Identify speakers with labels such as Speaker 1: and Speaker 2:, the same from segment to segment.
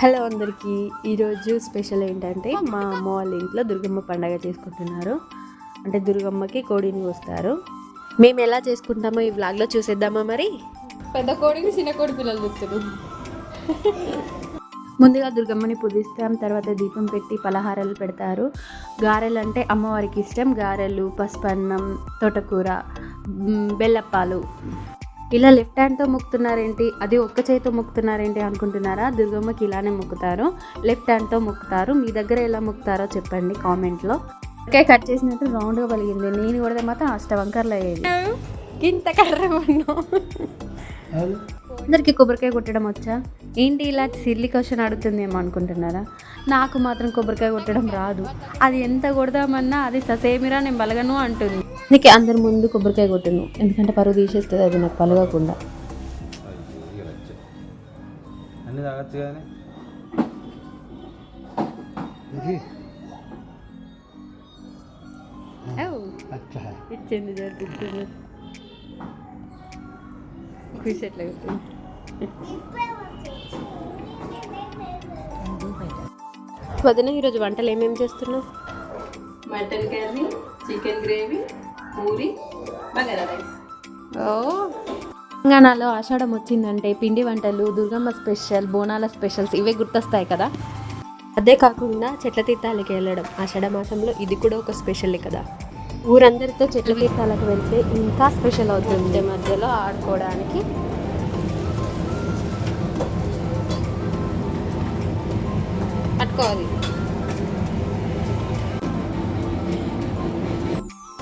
Speaker 1: Hello అందరికీ. ఈరోజు special ఏంటంటే మా అమ్మ వాళ్ళ ఇంట్లో దుర్గమ్మ పండగ చేసుకుంటున్నారు. అంటే దుర్గమ్మకి కోడిని కోస్తారు. మేము ఎలా చేసుకుంటామో ఈ వ్లాగ్లో చూసేద్దామా మరి?
Speaker 2: పెద్ద కోడిని చిన్న కోడి పిల్లలు చెప్తారు
Speaker 1: ముందుగా దుర్గమ్మని పూజిస్తాం తర్వాత దీపం పెట్టి పలహారాలు పెడతారు. గారెలు అంటే అమ్మవారికి ఇష్టం. గారెలు పసుపన్నం తోటకూర బెల్లప్పాలు ఇలా లెఫ్ట్ హ్యాండ్తో మొక్కుతున్నారేంటి? అది ఒక్క చేతితో మొక్కుతున్నారేంటి అనుకుంటున్నారా? దుర్గమ్మకి ఇలానే మొక్కుతారు. లెఫ్ట్ హ్యాండ్తో మొక్కుతారు. మీ దగ్గర ఎలా మొక్కుతారో చెప్పండి కామెంట్లో ఓకే కట్ చేసినట్టు రౌండ్గా పలిగింది. నేను కూడా మాత్రం అష్టవంకర్లు అయ్యేది.
Speaker 2: ఇంత కర్ర ఉన్నాం
Speaker 1: అందరికి కొబ్బరికాయ కొట్టడం వచ్చా? ఏంటి ఇలా సిల్లి క్వశ్చన్ అడుగుతుందేమో అనుకుంటున్నారా? నాకు మాత్రం కొబ్బరికాయ కొట్టడం రాదు. అది ఎంత కొడదామన్నా అది ససేమిరా నేను బలగను అంటుంది. అందుకే అందరి ముందు కొబ్బరికాయ కొట్టను. ఎందుకంటే పరువు తీసేస్తుంది అది నాకు పలగకుండా. ఇచ్చింది జరిపిస్తుంది ఖుషి ఎట్లా వదిన ఈరోజు వంటలు ఏమేమి చేస్తున్నావు?
Speaker 2: Mutton curry chicken gravy puri bagara rice.
Speaker 1: ఓ. తెలంగాణలో ఆషాఢం వచ్చిందంటే పిండి వంటలు దుర్గమ్మ స్పెషల్ బోనాల స్పెషల్స్ ఇవే గుర్తొస్తాయి కదా? అదే కాకుండా చెట్ల తీర్థాలకి వెళ్ళడం ఆషాఢ మాసంలో ఇది కూడా ఒక స్పెషల్ కదా? ఊరందరితో చెట్ల తీర్థాలకు వెళ్తే ఇంకా స్పెషల్ అవుతుంది. మధ్యలో ఆడుకోవడానికి
Speaker 2: పట్టుకోవాలి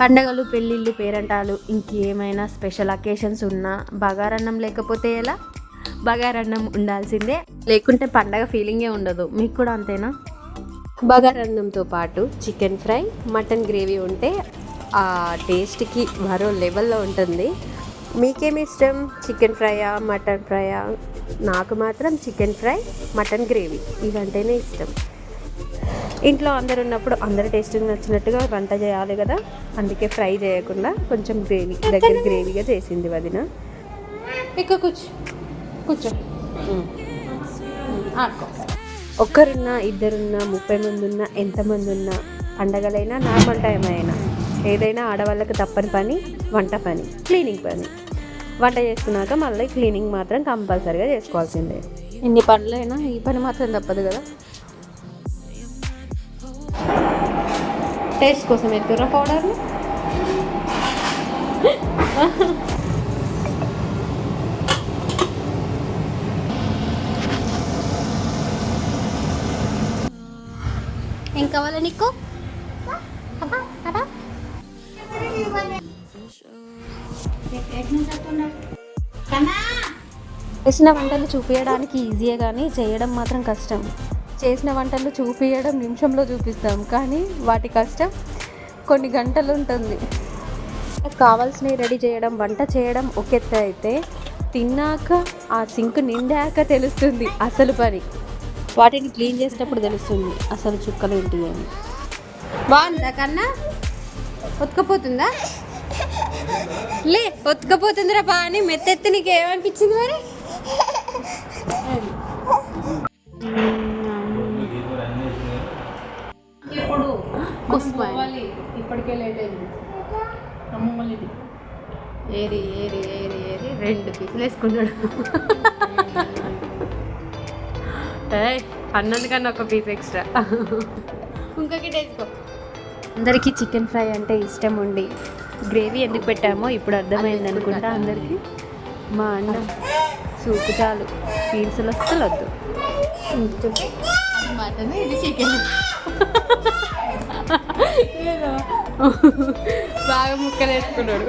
Speaker 1: పండగలు పెళ్ళిళ్ళు పేరంటాలు ఇంకేమైనా స్పెషల్ అకేషన్స్ ఉన్నా బగారన్నం లేకపోతే ఎలా? బగారన్నం ఉండాల్సిందే. లేకుంటే పండగ ఫీలింగే ఉండదు. మీకు కూడా అంతేనా? బగారన్నంతో పాటు చికెన్ ఫ్రై మటన్ గ్రేవీ ఉంటే ఆ టేస్ట్కి మరో లెవెల్లో ఉంటుంది. మీకేమి ఇష్టం? చికెన్ ఫ్రైయా మటన్ ఫ్రైయా? నాకు మాత్రం చికెన్ ఫ్రై మటన్ గ్రేవీ ఇవంటేనే ఇష్టం. ఇంట్లో అందరు ఉన్నప్పుడు అందరు టేస్ట్కి నచ్చినట్టుగా వంట చేయాలి కదా? అందుకే ఫ్రై చేయకుండా కొంచెం గ్రేవీ దగ్గర గ్రేవీగా చేసింది వదిన.
Speaker 2: ఇక్కడ కూర్చో కూర్చో.
Speaker 1: ఒక్కరున్నా ఇద్దరున్నా ముప్పై మంది ఉన్నా ఎంతమంది ఉన్నా పండగలైనా నార్మల్ టైం అయినా. ఏదైనా ఆడవాళ్ళకి తప్పని పని వంట పని క్లీనింగ్ పని. వంట చేసుకున్నాక మళ్ళీ క్లీనింగ్ మాత్రం కంపల్సరీగా చేసుకోవాల్సిందే. ఎన్ని పనులైనా ఈ పని మాత్రం తప్పదు కదా.
Speaker 2: టేస్ట్ కోసం ఎత్తురా పౌడర్ని
Speaker 1: ఏం కావాలా నీకు? చేసిన వంటలు చూపించడానికి ఈజీయే కానీ చేయడం మాత్రం కష్టం. చేసిన వంటలు చూపించడం నిమిషంలో చూపిస్తాం. కానీ వాటి కష్టం కొన్ని గంటలు ఉంటుంది. కావాల్సినవి రెడీ చేయడం వంట చేయడం ఒక ఎత్తు అయితే తిన్నాక ఆ సింక్ నిండాక తెలుస్తుంది అసలు పని. వాటిని క్లీన్ చేసేటప్పుడు తెలుస్తుంది అసలు చుక్కలు ఏంటి అని.
Speaker 2: బాగుందా కన్నా? ఉతకపోతుందా లే ఉతకపోతుందిరా బాగా మెత్తెత్తి నీకు ఏమనిపించింది మరి? ఇప్పుడు
Speaker 1: కుస్మాయి.
Speaker 2: ఇప్పటికే లేట్ అయింది. అమ్మమ్మది ఏరి ఏరి ఏరి ఏరి
Speaker 1: రెండు పీసులు వేసుకున్నాడు. అన్నందుకన్నా ఒక పీస్ ఎక్స్ట్రా.
Speaker 2: ఇంకొకటి వేసుకో.
Speaker 1: అందరికీ చికెన్ ఫ్రై అంటే ఇష్టం ఉండి గ్రేవీ ఎందుకు పెట్టామో ఇప్పుడు అర్థమైంది అనుకుంటా. అందరికీ మా అన్న సూపు చాలు. పీసులు అస్సలు వద్దు.
Speaker 2: మటన్ ఇది చికెన్
Speaker 1: బాగా ముక్కలు వేసుకున్నాడు